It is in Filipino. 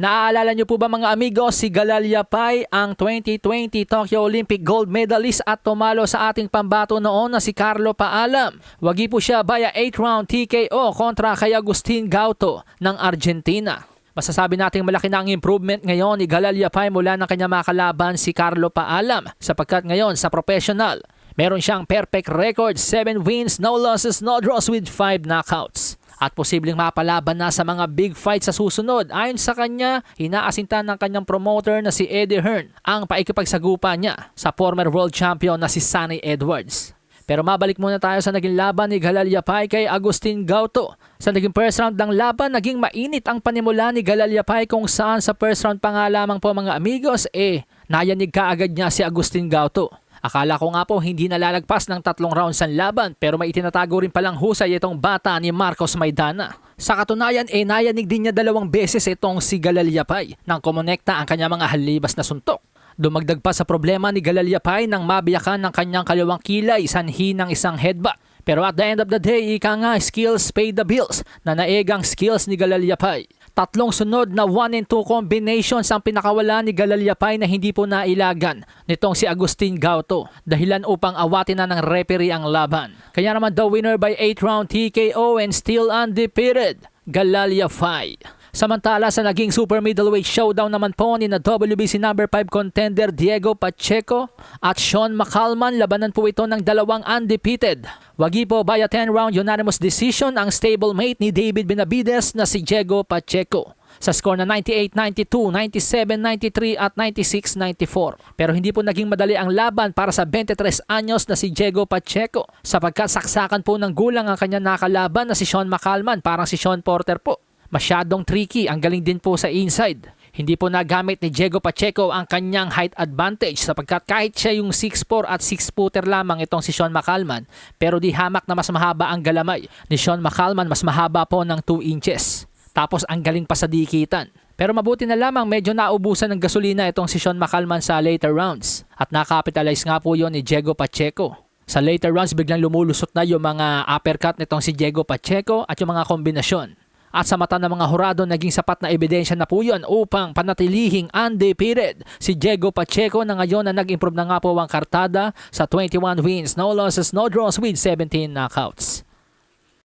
Naaalala niyo po ba mga amigos si Galalya Pai ang 2020 Tokyo Olympic gold medalist at tumalo sa ating pambato noon na si Carlo Paalam. Wagi po siya via 8 round TKO kontra kay Agustin Gauto ng Argentina. Masasabi nating malaki na ang improvement ngayon ni Galalya Pai mula ng kanya makalaban si Carlo Paalam sapagkat ngayon sa professional meron siyang perfect record 7 wins, no losses, no draws with 5 knockouts at posibleng mapalaban na sa mga big fight sa susunod. Ayon sa kanya, inaasintan ng kanyang promoter na si Eddie Hearn ang paikipagsagupa niya sa former world champion na si Sonny Edwards. Pero mabalik muna tayo sa naging laban ni Galalyapay kay Agustin Gauto. Sa naging first round ng laban, naging mainit ang panimula ni Galalyapay kung saan sa first round pa nga lamang po mga amigos, eh, nayanig kaagad niya si Agustin Gauto. Akala ko nga po hindi nalalagpas ng tatlong rounds ang laban pero may itinatago rin palang husay itong bata ni Marcos Maidana. Sa katunayan, eh nayanig din niya dalawang beses itong si Galalyapay nang kumonekta ang kanya mga halibas na suntok. Dumagdag pa sa problema ni Galalyapay nang mabiyakan ng kanyang kaliwang kilay sanhi ng isang headbutt. Pero at the end of the day, ika nga skills pay the bills na naegang skills ni Galalyapay. Tatlong sunod na 1 and 2 combinations ang pinakawala ni Galalyapay na hindi po nailagan nitong si Agustin Gauto dahilan upang awatin na ng referee ang laban. Kaya naman the winner by 8 round TKO and still undefeated, Galalyapay. Samantala sa naging super middleweight showdown naman po ni na WBC number 5 contender Diego Pacheco at Sean McCalman labanan po ito ng dalawang undefeated. Wagi po via 10 round unanimous decision ang stablemate ni David Benavides na si Diego Pacheco sa score na 98-92, 97-93 at 96-94. Pero hindi po naging madali ang laban para sa 23 anyos na si Diego Pacheco sapagkat saksakan po ng gulang ang kanya nakalaban na si Sean McCalman parang si Sean Porter po. Masyadong tricky, ang galing din po sa inside. Hindi po nagamit ni Diego Pacheco ang kanyang height advantage sapagkat kahit siya yung 6'4 at 6 footer lamang itong si Sean McCalman pero di hamak na mas mahaba ang galamay ni Sean McCalman mas mahaba po ng 2 inches. Tapos ang galing pa sa dikitan. Pero mabuti na lamang medyo naubusan ng gasolina itong si Sean McCalman sa later rounds at nakapitalize nga po yon ni Diego Pacheco. Sa later rounds biglang lumulusot na yung mga uppercut nitong si Diego Pacheco at yung mga kombinasyon. At sa mata ng mga hurado, naging sapat na ebidensya na po yun upang panatilihing undefeated si Diego Pacheco na ngayon na nag-improve na nga po ang kartada sa 21 wins, no losses, no draws with 17 knockouts.